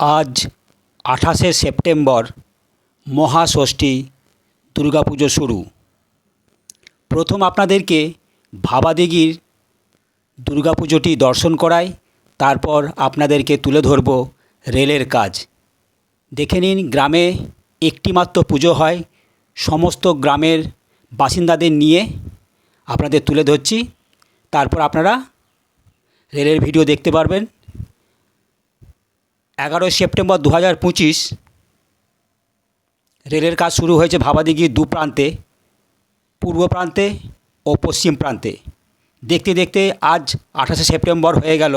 আজ আঠাশে সেপ্টেম্বর মহাষষ্ঠী দুর্গাপুজো শুরু। প্রথম আপনাদেরকে ভাবাদিঘির দুর্গাপুজোটি দর্শন করাই, তারপর আপনাদেরকে তুলে ধরব রেলের কাজ। দেখে নিন, গ্রামে একটি মাত্র পুজো হয়। সমস্ত গ্রামের বাসিন্দাদের নিয়ে আপনাদের তুলে ধরছি। তারপর আপনারা রেলের ভিডিও দেখতে পারবেন। এগারোই সেপ্টেম্বর দু হাজার পঁচিশ রেলের কাজ শুরু হয়েছে ভাবাদিঘির দু প্রান্তে, পূর্ব প্রান্তে ও পশ্চিম প্রান্তে। দেখতে দেখতে আজ আঠাশে সেপ্টেম্বর হয়ে গেল,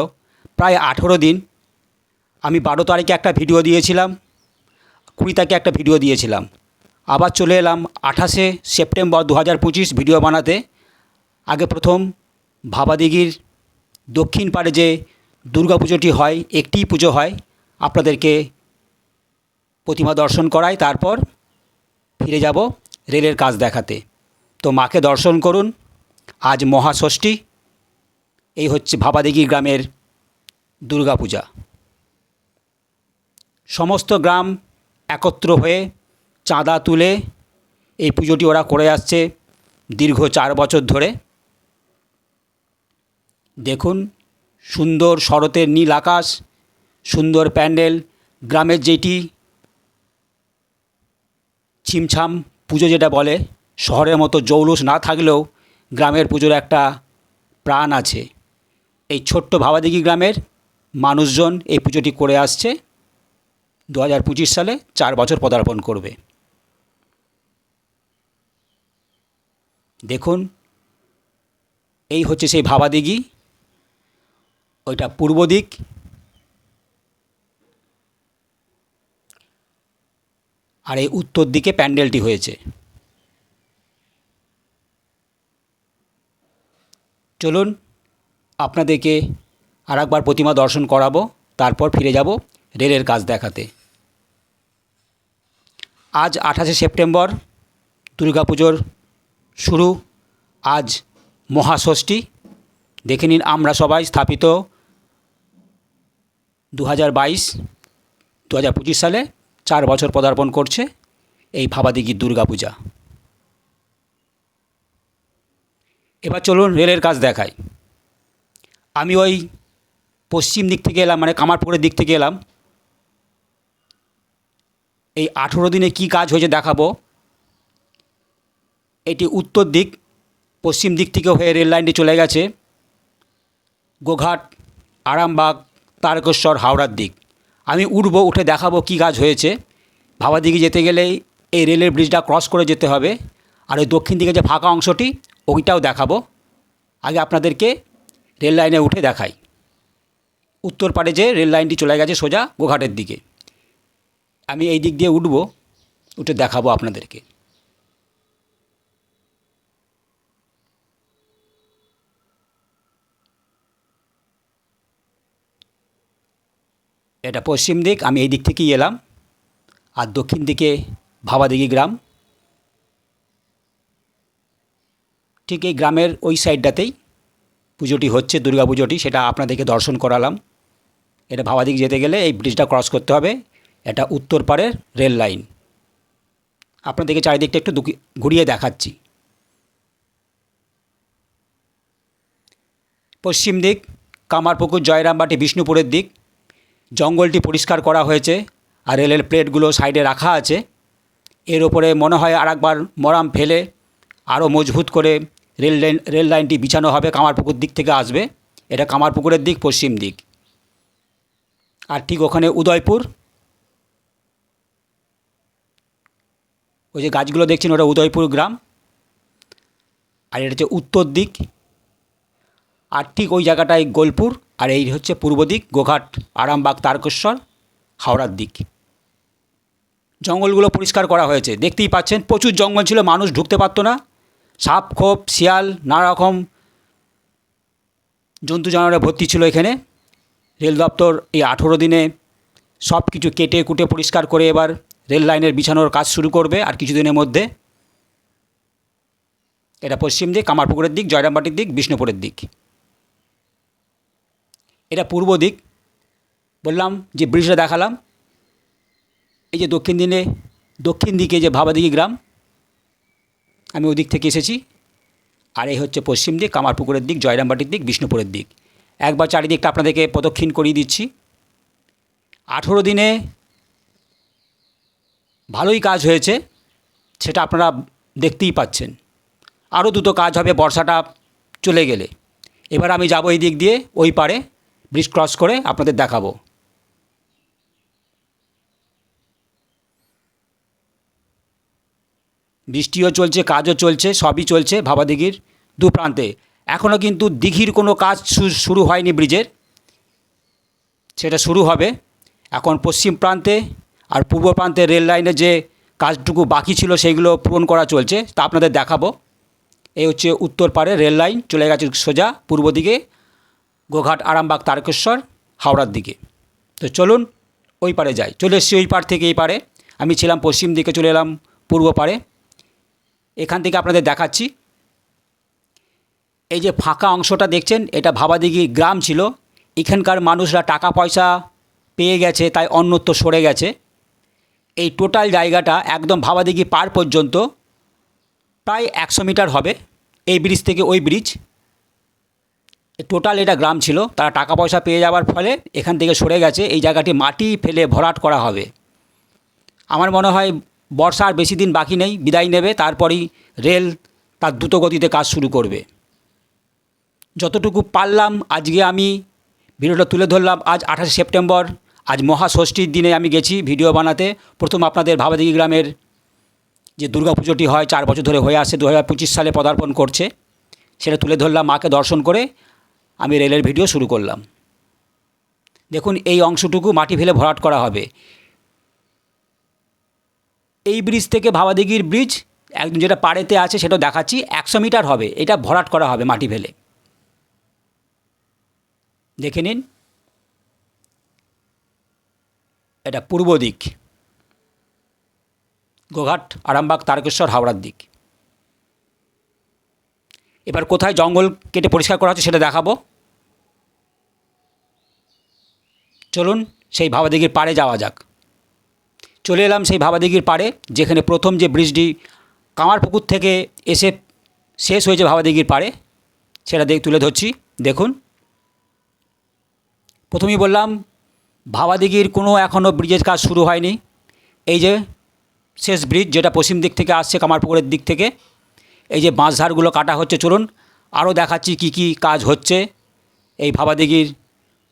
প্রায় আঠেরো দিন। আমি বারো তারিখে একটা ভিডিও দিয়েছিলাম, কুড়ি তারিখে একটা ভিডিও দিয়েছিলাম। আবার চলে এলাম আঠাশে সেপ্টেম্বর দু হাজার পঁচিশ ভিডিও বানাতে। আগে প্রথম ভাবাদিঘির দক্ষিণ পাড়ে যে দুর্গাপুজোটি হয়, একটিই পুজো হয় আপনাদেরকে প্রতিমা দর্শন করাই, তারপর ফিরে যাব রেলের কাজ দেখাতে। তো মাকে দর্শন করুন, আজ মহাষষ্ঠী, এই হচ্ছে ভাবাদিঘি গ্রামের দুর্গাপূজা। সমস্ত গ্রাম একত্র হয়ে চাঁদা তুলে এই পুজোটি ওরা করে আসছে দীর্ঘ চার বছর ধরে। দেখুন, সুন্দর শরতের নীল আকাশ সুন্দর প্যান্ডেল, গ্রামের যেটি ছিমছাম পুজো যেটা বলে, শহরের মতো জৌলুস না থাকলেও গ্রামের পুজোর একটা প্রাণ আছে। এই ছোট্ট ভাবাদিঘি গ্রামের মানুষজন এই পুজোটি করে আসছে। দু হাজার পঁচিশ সালে চার বছর পদার্পণ করবে। দেখুন, এই হচ্ছে সেই ভাবাদিঘি, ওইটা পূর্ব দিক। আর এই উত্তর দিকে প্যান্ডেলটি হয়েছে। চলুন, আপনাদেরকে আর একবার প্রতিমা দর্শন করাবো, তারপর ফিরে যাব রেলের কাজ দেখাতে। আজ আঠাশে সেপ্টেম্বর, দুর্গাপুজোর শুরু। আজ মহাষষ্ঠী। দেখে নিন, আমরা সবাই স্থাপিত দু হাজার বাইশ দু হাজার পঁচিশ সালে। চার বছর পদার্পণ করছে এই ভাবাদিঘির দুর্গাপূজা। এবার চলুন রেলের কাজ দেখাই। আমি ওই পশ্চিম দিক থেকে এলাম মানে কামারপুরের দিক থেকে এলাম। এই আঠেরো দিনে কি কাজ হয়েছে দেখাবো। এটি উত্তর দিক, পশ্চিম দিক থেকে হয়ে রেল লাইনটি চলে গেছে। গোঘাট, আরামবাগ, তারকেশ্বর, হাওড়ার দিক। আমি উঠব, উঠে দেখাবো কি কাজ হয়েছে। ভাবাদিঘি যেতে গেলেই এই রেলের ব্রিজটা ক্রস করে যেতে হবে। আর ওই দক্ষিণ দিকে যে ফাঁকা অংশটি, ওইটাও দেখাবো। আগে আপনাদেরকে রেল লাইনে উঠে দেখাই। উত্তর পাড়ে যে রেল লাইনটি চলে গেছে সোজা গোঘাটের দিকে। আমি এই দিক দিয়ে উঠব, উঠে দেখাবো আপনাদেরকে। এটা পশ্চিম দিক, আমি এই দিক থেকেই এলাম। আর দক্ষিণ দিকে ভাবাদিঘি গ্রাম। ঠিক এই গ্রামের ওই সাইডটাতেই পুজোটি হচ্ছে, দুর্গা পুজোটি, সেটা আপনাদেরকে দর্শন করালাম। এটা ভাবাদিঘি যেতে গেলে এই ব্রিজটা ক্রস করতে হবে। এটা উত্তর পাড়ের রেল লাইন আপনাদেরকে চারিদিকটা একটু ঘুরিয়ে দেখাচ্ছি। পশ্চিম দিক, কামারপুকুর, জয়রামবাটি, বিষ্ণুপুরের দিক। জঙ্গলটি পরিষ্কার করা হয়েছে আর রেলের প্লেটগুলো সাইডে রাখা আছে। এর ওপরে মনে হয় আর একবার মরাম ফেলে আরও মজবুত করে রেল লাইন রেল লাইনটি বিছানো হবে কামারপুকুর দিক থেকে আসবে। এটা কামারপুকুরের দিক, পশ্চিম দিক। আর ঠিক ওখানে উদয়পুর। ওই যে গাছগুলো দেখছেন, ওটা উদয়পুর গ্রাম। আর এটা হচ্ছে উত্তর দিক। আর ঠিক ওই জায়গাটায় গোলপুর। আর এই হচ্ছে পূর্ব দিক, গোঘাট, আরামবাগ, তারকেশ্বর, হাওড়ার দিক। জঙ্গলগুলো পরিষ্কার করা হয়েছে। দেখতেই পাচ্ছেন, প্রচুর জঙ্গল ছিল, মানুষ ঢুকতে পারতো না। সাপ, খোপ, শিয়াল, নানা রকম জন্তু জানোয়ারে ভর্তি ছিল এখানে। রেল দপ্তর এই আঠেরো দিনে সব কিছু কেটে কুটে পরিষ্কার করে এবার রেল লাইনের বিছানোর কাজ শুরু করবে আর কিছুদিনের মধ্যে। এটা পশ্চিম দিক, কামারপুকুরের দিক, জয়রামবাটির দিক, বিষ্ণুপুরের দিক। এটা পূর্ব দিক। বললাম যে ব্রিজটা দেখালাম। এই যে দক্ষিণ দিনে, দক্ষিণ দিকে যে ভাবাদিঘি গ্রাম, আমি ওদিক থেকে এসেছি। আর এই হচ্ছে পশ্চিম দিক, কামারপুকুরের দিক, জয়রামবাটির দিক, বিষ্ণুপুরের দিক। একবার চারিদিকটা আপনাদেরকে প্রদক্ষিণ করিয়ে দিচ্ছি। আঠেরো দিনে ভালোই কাজ হয়েছে, সেটা আপনারা দেখতেই পাচ্ছেন। আরও দুটো কাজ হবে, বর্ষাটা চলে গেলে। এবার আমি যাব এই দিক দিয়ে, ওই পারে। ব্রিজ ক্রস করে আপনাদের দেখাবো। বৃষ্টিও চলছে, কাজও চলছে, সবই চলছে ভাবাদিঘির দু প্রান্তে। এখনও কিন্তু দিঘির কোনো কাজ শুরু হয়নি ব্রিজের। সেটা শুরু হবে। এখন পশ্চিম প্রান্তে আর পূর্ব প্রান্তে রেল লাইনে যে কাজটুকু বাকি ছিল সেইগুলো পূরণ করা চলছে, তা আপনাদের দেখাবো। এই হচ্ছে উত্তর পারে রেল লাইন, চলে গেছে সোজা পূর্ব দিকে। গোঘাট, আরামবাগ, তারকেশ্বর, হাওড়ার দিকে। তো চলুন ওই পারে যাই। চলে এসেছি ওই পার থেকে এই পারে। আমি ছিলাম পশ্চিম দিকে, চলে এলাম পূর্ব পারে। এখান থেকে আপনাদের দেখাচ্ছি। এই যে ফাঁকা অংশটা দেখছেন, এটা ভাবাদিঘি গ্রাম ছিল। এখানকার মানুষরা টাকা পয়সা পেয়ে গেছে, তাই অন্যত্র সরে গেছে। এই টোটাল জায়গাটা একদম ভাবাদিঘি পার পর্যন্ত প্রায় একশো মিটার হবে। এই ব্রিজ থেকে ওই ব্রিজ। টোটাল এটা গ্রাম ছিল, তারা টাকা পয়সা পেয়ে যাওয়ার ফলে এখান থেকে সরে গেছে, এই জায়গাটি মাটি ফেলে ভরাট করা হবে। আমার মনে হয় বর্ষা আর বেশি দিন বাকি নেই, বিদায় নেবে, তারপরেই রেল তার দ্রুত গতিতে কাজ শুরু করবে। যতটুকু পারলাম, আজকে আমি ভিডিওটা তুলে ধরলাম, আজ আঠাশে সেপ্টেম্বর, আজ মহাষষ্ঠীর দিনে আমি গেছি ভিডিও বানাতে। প্রথম আপনাদের ভাবাদিঘি গ্রামের যে দুর্গাপুজোটি হয়, চার বছর ধরে হয়ে আসছে দু সালে পদার্পণ করছে। সেটা তুলে ধরলাম, মাকে দর্শন করে। আমি রেলের ভিডিও শুরু করলাম। দেখুন, এই অংশটুকু মাটি ফেলে ভরাট করা হবে। এই ব্রিজ থেকে ভাবাদিঘির ব্রিজ, একদম যেটা পাড়েতে আছে সেটা দেখাচ্ছি, একশো মিটার হবে। এটা ভরাট করা হবে মাটি ফেলে। দেখে নিন। এটা পূর্ব দিক। গোঘাট, আরামবাগ, তারকেশ্বর, হাওড়ার দিক। এবার কোথায় জঙ্গল কেটে পরিষ্কার করা হচ্ছে সেটা দেখাবো। চলুন সেই ভাবাদিঘির পাড়ে যাওয়া যাক। চলে এলাম সেই ভাবাদিঘির পাড়ে, যেখানে প্রথম যে ব্রিজটি কামারপুকুর থেকে এসে শেষ হয়েছে ভাবাদিঘির পাড়ে, সেটা দেখ তুলে ধরছি, দেখুন। প্রথমেই বললাম ভাবাদিঘির কোনো এখনও ব্রিজের কাজ শুরু হয়নি। এই যে শেষ ব্রিজ যেটা পশ্চিম দিক থেকে আসছে কামারপুকুরের দিক থেকে এই যে বাঁশঝাড়গুলো কাটা হচ্ছে, চলুন আরও দেখাচ্ছি কি কি কাজ হচ্ছে এই ভাবাদিঘির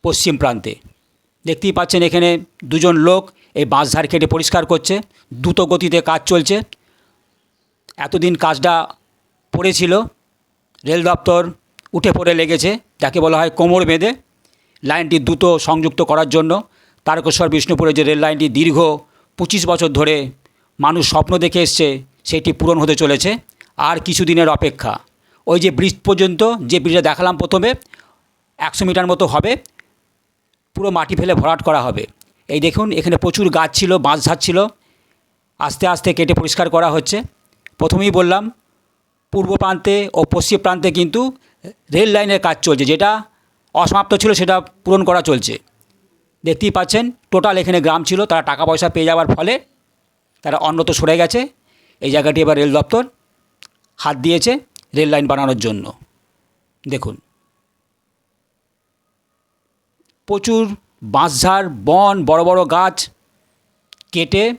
পশ্চিম প্রান্তে। দেখতেই পাচ্ছেন এখানে দুজন লোক এই বাঁশঝাড় কেটে পরিষ্কার করছে, দ্রুত গতিতে কাজ চলছে। এতদিন কাজটা পড়েছিল, রেল দপ্তর উঠে পড়ে লেগেছে, যাকে বলা হয় কোমর বেঁধে। লাইনটি দ্রুত সংযুক্ত করার জন্য তারকেশ্বর বিষ্ণুপুরে যে রেল লাইনটি দীর্ঘ পঁচিশ বছর ধরে মানুষ স্বপ্ন দেখে এসছে, সেটি পূরণ হতে চলেছে। আর কিছু দিনের অপেক্ষা। ওই যে ব্রিজ পর্যন্ত যে ব্রিজটা দেখালাম প্রথমে, একশো মিটার মতো হবে, পুরো মাটি ফেলে ভরাট করা হবে। এই দেখুন, এখানে প্রচুর গাছ ছিল, বাঁশ বাঁশঝাড় ছিল, আস্তে আস্তে কেটে পরিষ্কার করা হচ্ছে। প্রথমেই বললাম, পূর্ব প্রান্তে ও পশ্চিম প্রান্তে কিন্তু রেল লাইনের কাজ চলছে, যেটা অসমাপ্ত ছিল সেটা পূরণ করা চলছে। দেখতেই পাচ্ছেন, টোটাল এখানে গ্রাম ছিল, তারা টাকা পয়সা পেয়ে যাওয়ার ফলে তারা অন্যত সরে গেছে। এই জায়গাটি এবার রেল দপ্তর হাত দিয়েছে রেল লাইন বানানোর জন্য। দেখুন। প্রচুর বাঁশঝাড়, বন, বড় বড় গাছ কেটে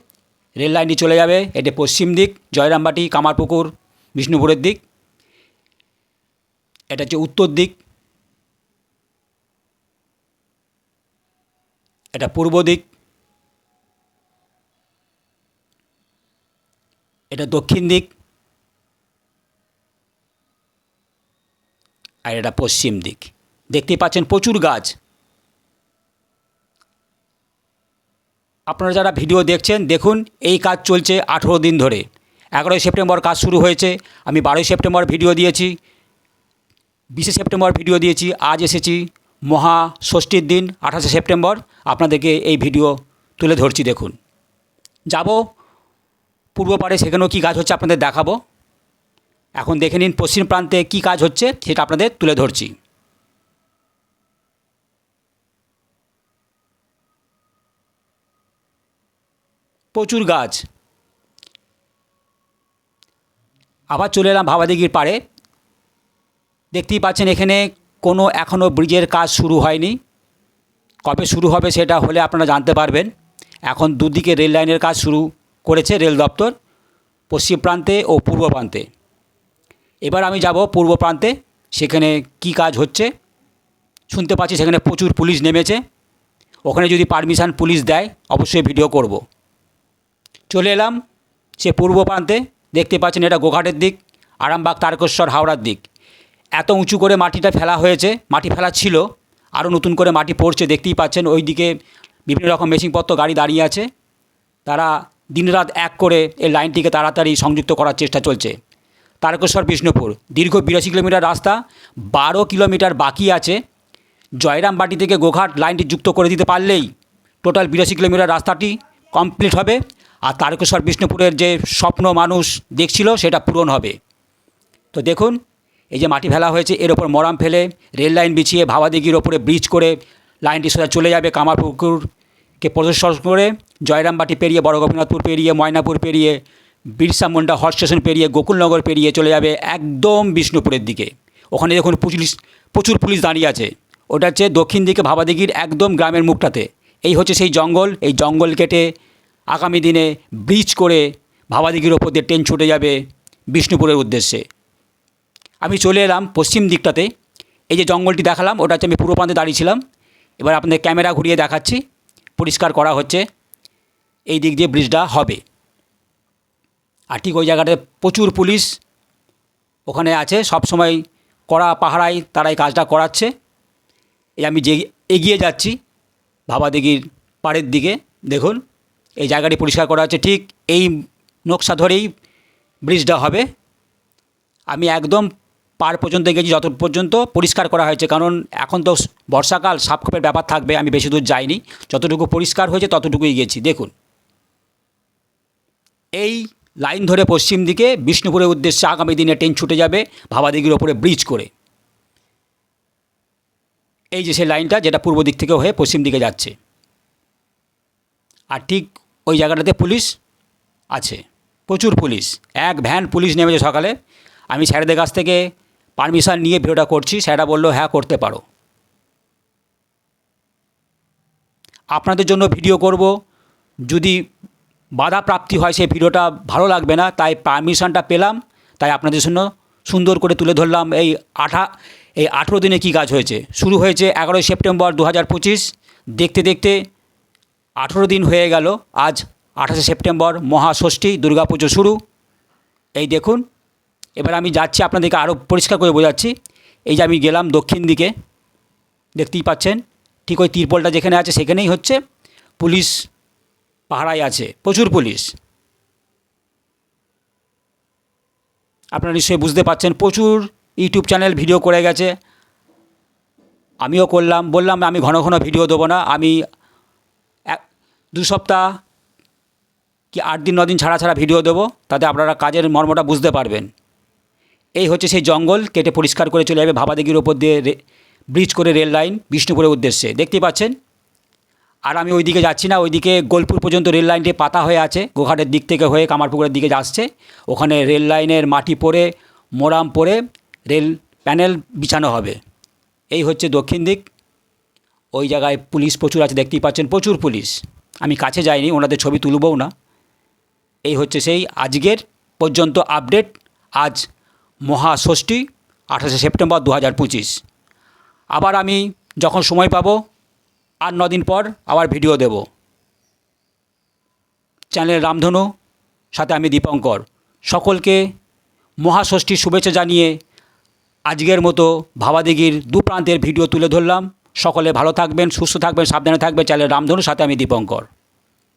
রেল লাইনটি চলে যাবে। এটি পশ্চিম দিক, জয়রামবাটি, কামারপুকুর, বিষ্ণুপুরের দিক। এটা হচ্ছে উত্তর দিক। এটা পূর্ব দিক। এটা দক্ষিণ দিক। আর এটা পশ্চিম দিক। দেখতেই পাচ্ছেন প্রচুর গাছ। আপনারা যারা ভিডিও দেখছেন, দেখুন, এই কাজ চলছে আঠেরো দিন ধরে। এগারোই সেপ্টেম্বর কাজ শুরু হয়েছে। আমি বারোই সেপ্টেম্বর ভিডিও দিয়েছি। বিশে সেপ্টেম্বর ভিডিও দিয়েছি। আজ এসেছি মহা ষষ্ঠীর দিন, আঠাশে সেপ্টেম্বর। আপনাদেরকে এই ভিডিও তুলে ধরছি, দেখুন। যাব, পূর্ব পাড়ে, সেখানেও কী কাজ হচ্ছে আপনাদের দেখাবো। এখন দেখে নিন পশ্চিম প্রান্তে কী কাজ হচ্ছে, সেটা আপনাদের তুলে ধরছি। প্রচুর গাছ। আবার চলে এলাম ভাবাদিঘির পাড়ে। দেখতেই পাচ্ছেন এখানে কোনো এখনও ব্রিজের কাজ শুরু হয়নি। কবে শুরু হবে সেটা হলে আপনারা জানতে পারবেন। এখন দুদিকে রেল লাইনের কাজ শুরু করেছে রেল দপ্তর, পশ্চিম প্রান্তে ও পূর্ব প্রান্তে। এবার আমি যাব পূর্ব প্রান্তে, সেখানে কি কাজ হচ্ছে? শুনতে পাচ্ছি সেখানে প্রচুর পুলিশ নেমেছে। ওখানে যদি পারমিশন পুলিশ দেয়, অবশ্যই ভিডিও করব। চলে এলাম সে পূর্ব প্রান্তে, দেখতে পাচ্ছেন এটা গোঘাটের দিক, আরামবাগ তারকেশ্বর হাওড়ার দিক। এত উঁচু করে মাটিটা ফেলা হয়েছে, মাটি ফেলা ছিল, আরও নতুন করে মাটি পড়ছে, দেখতেই পাচ্ছেন ওই দিকে বিভিন্ন রকম মেশিনপত্র, গাড়ি দাঁড়িয়ে আছে। তারা দিনরাত এক করে এই লাইনটিকে তাড়াতাড়ি সংযুক্ত করার চেষ্টা চলছে। তারকেশ্বর, বিষ্ণুপুর। দীর্ঘ বিরাশি কিলোমিটার রাস্তা, বারো কিলোমিটার বাকি আছে। জয়রামবাটি থেকে গোঘাট লাইনটি যুক্ত করে দিতে পারলেই টোটাল বিরাশি কিলোমিটার রাস্তাটি কমপ্লিট হবে। আর তারকেশ্বর, বিষ্ণুপুরের যে স্বপ্ন মানুষ দেখছিল, সেটা পূরণ হবে। তো দেখুন, এই যে মাটি ফেলা হয়েছে, এর ওপর মরাম ফেলে, রেল লাইন বিছিয়ে ভাবাদিঘির ওপরে ব্রিজ করে লাইনটি সোজা চলে যাবে কামারপুকুরকে প্রদর্শন করে। জয়রামবাটি পেরিয়ে বড় গোপীনাথপুর, পেরিয়ে ময়নাপুর, পেরিয়ে বিরসা মুন্ডা হট স্টেশন পেরিয়ে গোকুলনগর পেরিয়ে চলে যাবে একদম বিষ্ণুপুরের দিকে। ওখানে দেখুন পুলিশ, প্রচুর পুলিশ দাঁড়িয়ে আছে। ওটা হচ্ছে দক্ষিণ দিকে ভাবাদিঘির একদম গ্রামের মুখটাতে। এই হচ্ছে সেই জঙ্গল, এই জঙ্গল কেটে আগামী দিনে ব্রিজ করে ভাবাদিঘির ওপর দিয়ে ট্রেন ছুটে যাবে বিষ্ণুপুরের উদ্দেশ্যে। আমি চলে এলাম পশ্চিম দিকটাতে। এই যে জঙ্গলটি দেখালাম, ওটা হচ্ছে আমি পূর্ব প্রান্তে দাঁড়িয়েছিলাম। এবার আপনাদের ক্যামেরা ঘুরিয়ে দেখাচ্ছি, পরিষ্কার করা হচ্ছে। এই দিক দিয়ে ব্রিজটা হবে। আর ঠিক ওই জায়গাটায় প্রচুর পুলিশ ওখানে আছে। সব সময় কড়া পাহারায় তারাই কাজটা করাচ্ছে। এই আমি যে এগিয়ে যাচ্ছি ভাবাদিঘির পাড়ের দিকে, দেখুন, এই জায়গাটি পরিষ্কার করা হচ্ছে। ঠিক এই নকশা ধরেই ব্রিজটা হবে। আমি একদম পার পর্যন্ত গেছি যত পর্যন্ত পরিষ্কার করা হয়েছে। কারণ এখন তো বর্ষাকাল, সাপখোপের ব্যাপার থাকবে, আমি বেশি দূর যাইনি। যতটুকু পরিষ্কার হয়েছে, ততটুকুই গেছি। দেখুন, এই লাইন ধরে পশ্চিম দিকে বিষ্ণুপুরের উদ্দেশ্যে আগামী দিনে ট্রেন ছুটে যাবে ভাবাদিঘির ওপরে ব্রিজ করে। এই যে সেই লাইনটা যেটা পূর্ব দিক থেকে হয়ে পশ্চিম দিকে যাচ্ছে। আর ঠিক ওই জায়গাটাতে পুলিশ আছে। প্রচুর পুলিশ। এক ভ্যান পুলিশ নেমেছে সকালে। আমি স্যারেদের কাছ থেকে পারমিশন নিয়ে ভিডিওটা করছি। স্যাররা বলল হ্যাঁ করতে পারো। আপনাদের জন্য ভিডিও করব। যদি বাধা প্রাপ্তি হয় সেই ভিডিওটা, ভালো লাগবে না, তাই পারমিশনটা পেলাম। তাই আপনাদের জন্য সুন্দর করে তুলে ধরলাম এই আঠা, এই আঠেরো দিনে কী কাজ হয়েছে। শুরু হয়েছে এগারোই সেপ্টেম্বর দু হাজার পঁচিশ। দেখতে দেখতে আঠেরো দিন হয়ে গেল, আজ আঠাশে সেপ্টেম্বর মহাষষ্ঠী, দুর্গাপুজো শুরু। এই দেখুন, এবার আমি যাচ্ছি আপনাদেরকে আরও পরিষ্কার করে বোঝাচ্ছি। এই যে আমি গেলাম দক্ষিণ দিকে, দেখতেই পাচ্ছেন, ঠিক ওই তিরপলটা যেখানে আছে সেখানেই হচ্ছে। পুলিশ পাহারায় আছে, প্রচুর পুলিশ। আপনারা নিশ্চয়ই বুঝতে পারছেন, প্রচুর ইউটিউব চ্যানেল ভিডিও করে গেছে। আমিও করলাম, বললাম আমি ঘন ঘন ভিডিও দেবো না, আমি এক, দু সপ্তাহ কি আট দিন দিন ছাড়া ছাড়া ভিডিও দেবো, তাতে আপনারা কাজের মর্মটা বুঝতে পারবেন। এই হচ্ছে সেই জঙ্গল, কেটে পরিষ্কার করে চলে যাবে ভাবাদিঘির ওপর দিয়ে ব্রিজ করে রেল লাইন, বিষ্ণুপুরের উদ্দেশ্যে। দেখতেই পাচ্ছেন? আর আমি ওই দিকে যাচ্ছি না, ওইদিকে গোলপুর পর্যন্ত রেল লাইনটি পাতা হয়ে আছে, গোঘাটের দিক থেকে হয়ে কামারপুকুরের দিকে যাচ্ছে। ওখানে রেল লাইনের মাটি পরে মোরাম পরে রেল প্যানেল বিছানো হবে। এই হচ্ছে দক্ষিণ দিক। ওই জায়গায় পুলিশ প্রচুর আছে, দেখতেই পাচ্ছেন, প্রচুর পুলিশ। আমি কাছে যাইনি, ওনাদের ছবি তুলবও না। এই হচ্ছে সেই আজকের পর্যন্ত আপডেট। আজ মহাষষ্ঠী, আঠাশে সেপ্টেম্বর দু হাজার পঁচিশ। আবার আমি যখন সময় পাবো আর দিন পর আবার ভিডিও দেব। চ্যানেল রামধনু, সাথে আমি দীপঙ্কর। সকলকে মহাষষ্ঠীর শুভেচ্ছা জানিয়ে আজকের মতো ভাবাদিগির দু প্রান্তের ভিডিও তুলে ধরলাম। সকলে ভালো থাকবেন, সুস্থ থাকবেন, সাবধানে থাকবেন। চ্যানেল রামধনু, সাথে আমি দীপঙ্কর।